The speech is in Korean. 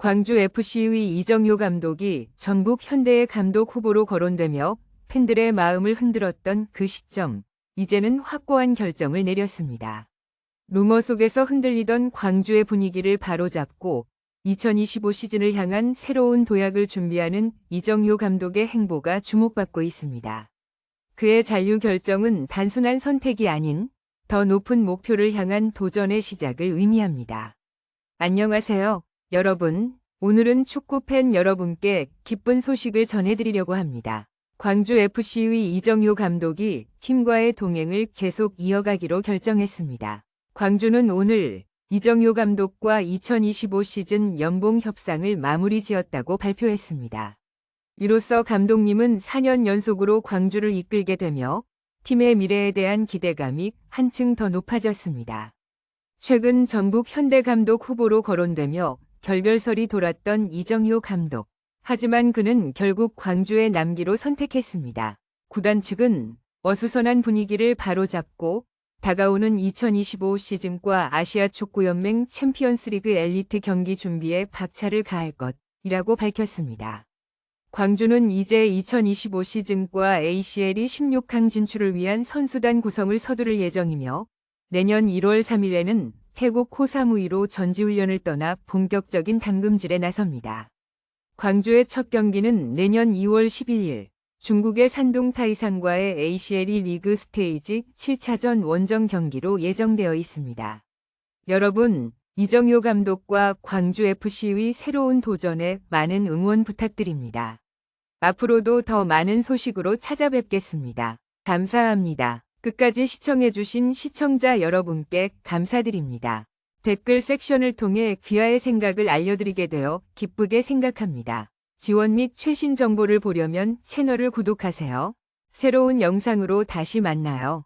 광주 FC의 이정효 감독이 전북 현대의 감독 후보로 거론되며 팬들의 마음을 흔들었던 그 시점, 이제는 확고한 결정을 내렸습니다. 루머 속에서 흔들리던 광주의 분위기를 바로잡고 2025 시즌을 향한 새로운 도약을 준비하는 이정효 감독의 행보가 주목받고 있습니다. 그의 잔류 결정은 단순한 선택이 아닌 더 높은 목표를 향한 도전의 시작을 의미합니다. 안녕하세요, 여러분. 오늘은 축구팬 여러분께 기쁜 소식을 전해드리려고 합니다. 광주 FC의 이정효 감독이 팀과의 동행을 계속 이어가기로 결정했습니다. 광주는 오늘 이정효 감독과 2025 시즌 연봉 협상을 마무리 지었다고 발표했습니다. 이로써 감독님은 4년 연속으로 광주를 이끌게 되며 팀의 미래에 대한 기대감이 한층 더 높아졌습니다. 최근 전북 현대 감독 후보로 거론되며 결별설이 돌았던 이정효 감독. 하지만 그는 결국 광주에 남기로 선택했습니다. 구단 측은 어수선한 분위기를 바로잡고 다가오는 2025 시즌과 아시아 축구연맹 챔피언스리그 엘리트 경기 준비에 박차를 가할 것이라고 밝혔습니다. 광주는 이제 2025 시즌과 ACL이 16강 진출을 위한 선수단 구성을 서두를 예정이며 내년 1월 3일에는 태국 코사무이로 전지훈련을 떠나 본격적인 당금질에 나섭니다. 광주의 첫 경기는 내년 2월 11일 중국의 산동 타이산과의 ACL이 리그 스테이지 7차전 원정 경기로 예정되어 있습니다. 여러분, 이정효 감독과 광주 FC의 새로운 도전에 많은 응원 부탁드립니다. 앞으로도 더 많은 소식으로 찾아뵙겠습니다. 감사합니다. 끝까지 시청해주신 시청자 여러분께 감사드립니다. 댓글 섹션을 통해 귀하의 생각을 알려드리게 되어 기쁘게 생각합니다. 지원 및 최신 정보를 보려면 채널을 구독하세요. 새로운 영상으로 다시 만나요.